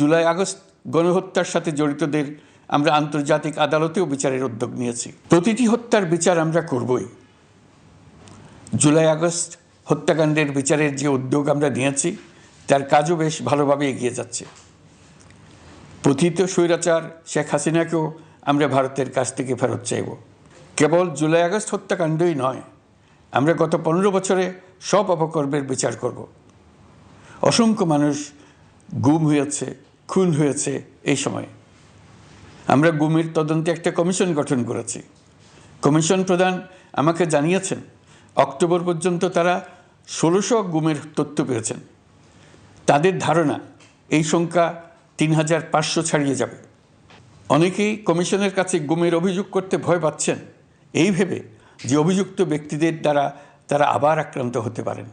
July, August গণহত্যার সাথে জড়িতদের আমরা আন্তর্জাতিক আদালতেও বিচারের উদ্যোগ নিয়েছি। প্রতিটি হত্যার বিচার আমরা করবই। জুলাই, আগস্ট হত্যাকাণ্ডের বিচারের যে উদ্যোগ আমরা নিয়েছি, তার কাজও বেশ ভালোভাবে এগিয়ে যাচ্ছে। পথিত স্বৈরাচার শেখ হাসিনাকেও আমরা ভারতের কাছ থেকে ফেরত চাইব। কেবল জুলাই, আগস্ট হত্যাকাণ্ডই নয়, আমরা গত পনেরো বছরে সব অপকর্মের বিচার করব। অসংখ্য মানুষ গুম হয়েছে খুন হয়েছে এই সময়। আমরা গুমের তদন্তে একটা কমিশন গঠন করেছি। কমিশন প্রধান আমাকে জানিয়েছেন, অক্টোবর পর্যন্ত তারা ষোলোশো গুমের তথ্য পেয়েছেন। তাদের ধারণা, এই সংখ্যা তিন হাজার পাঁচশো ছাড়িয়ে যাবে। অনেকেই কমিশনের কাছে গুমের অভিযোগ করতে ভয় পাচ্ছেন। এই ভেবে যে অভিযুক্ত ব্যক্তিদের দ্বারা তারা আবার আক্রান্ত হতে পারেন,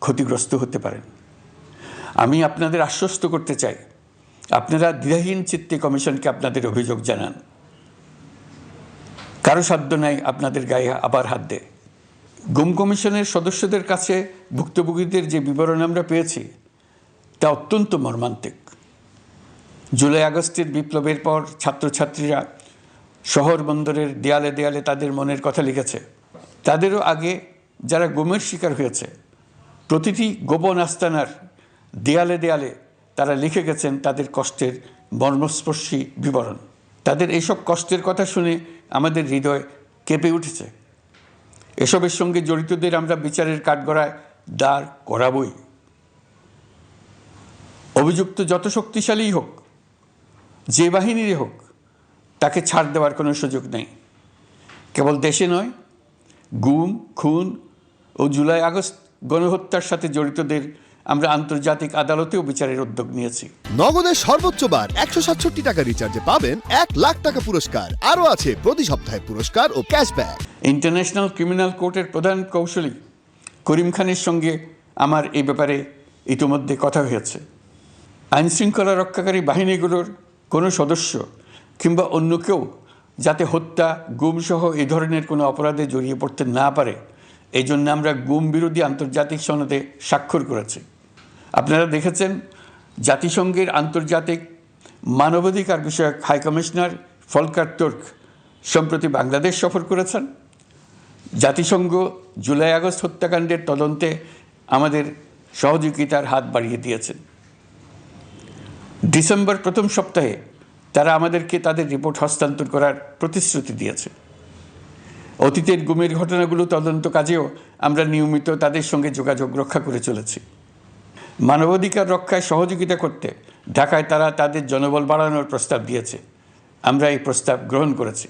ক্ষতিগ্রস্ত হতে পারেন। আমি আপনাদের আশ্বস্ত করতে চাই আপনারা দ্বিধাহীন চিত্তে কমিশনকে আপনাদের অভিযোগ জানান। কারও সাধ্য নাই আপনাদের গায়ে আবার হাত দেয় গুম কমিশনের সদস্যদের কাছে ভুক্তভোগীদের যে বিবরণ আমরা পেয়েছি, তা অত্যন্ত মর্মান্তিক। জুলাই আগস্টের বিপ্লবের পর ছাত্রছাত্রীরা শহর বন্দরের দেয়ালে দেয়ালে তাদের মনের কথা লিখেছে। তাদেরও আগে যারা গুমের শিকার হয়েছে, প্রতিটি গোপন আস্তানার দেয়ালে দেয়ালে তারা লিখে গেছেন তাদের কষ্টের মর্মস্পর্শী বিবরণ। তাদের এইসব কষ্টের কথা শুনে আমাদের হৃদয় কেঁপে উঠেছে। এসবের সঙ্গে জড়িতদের আমরা বিচারের কাঠগড়ায় দাঁড় করাবই। অভিযুক্ত যত শক্তিশালীই হোক, যে বাহিনীরই হোক, তাকে ছাড় দেওয়ার কোনো সুযোগ নেই। কেবল দেশে নয়, গুম, খুন ও জুলাই আগস্ট গণহত্যার সাথে জড়িতদের আমরা আন্তর্জাতিক আদালতেও বিচারের উদ্যোগ নিয়েছি। নগদের সর্বোচ্চ বার একশো সাতষট্টি টাকা রিচার্জে পাবেন এক লাখ টাকা পুরস্কার। আরও আছে প্রতি সপ্তাহে পুরস্কার ও ক্যাশব্যাক। ইন্টারন্যাশনাল ক্রিমিনাল কোর্টের প্রধান কৌশলী করিম খানের সঙ্গে আমার এই ব্যাপারে ইতিমধ্যে কথা হয়েছে। আইনশৃঙ্খলা রক্ষাকারী বাহিনীগুলোর কোনো সদস্য কিংবা অন্য কেউ যাতে হত্যা গুমসহ এই ধরনের কোনো অপরাধে জড়িয়ে পড়তে না পারে এই জন্য আমরা গুম বিরোধী আন্তর্জাতিক সনদে স্বাক্ষর করেছি। আপনারা দেখেছেন জাতিসংঘের আন্তর্জাতিক মানবাধিকার বিষয়ক হাই কমিশনার ফলকার তুর্ক সম্প্রতি বাংলাদেশ সফর করেছেন। জাতিসংঘ জুলাই আগস্ট হত্যাকাণ্ডের তদন্তে আমাদের সহযোগিতার হাত বাড়িয়ে দিয়েছেন ডিসেম্বর প্রথম সপ্তাহে তারা আমাদেরকে তাদের রিপোর্ট হস্তান্তর করার প্রতিশ্রুতি দিয়েছে। অতীতের গুমের ঘটনাগুলো তদন্ত কাজেও আমরা নিয়মিত তাদের সঙ্গে যোগাযোগ রক্ষা করে চলেছি। মানবাধিকার রক্ষায় সহযোগিতা করতে ঢাকায় তারা তাদের জনবল বাড়ানোর প্রস্তাব দিয়েছে। আমরা এই প্রস্তাব গ্রহণ করেছি।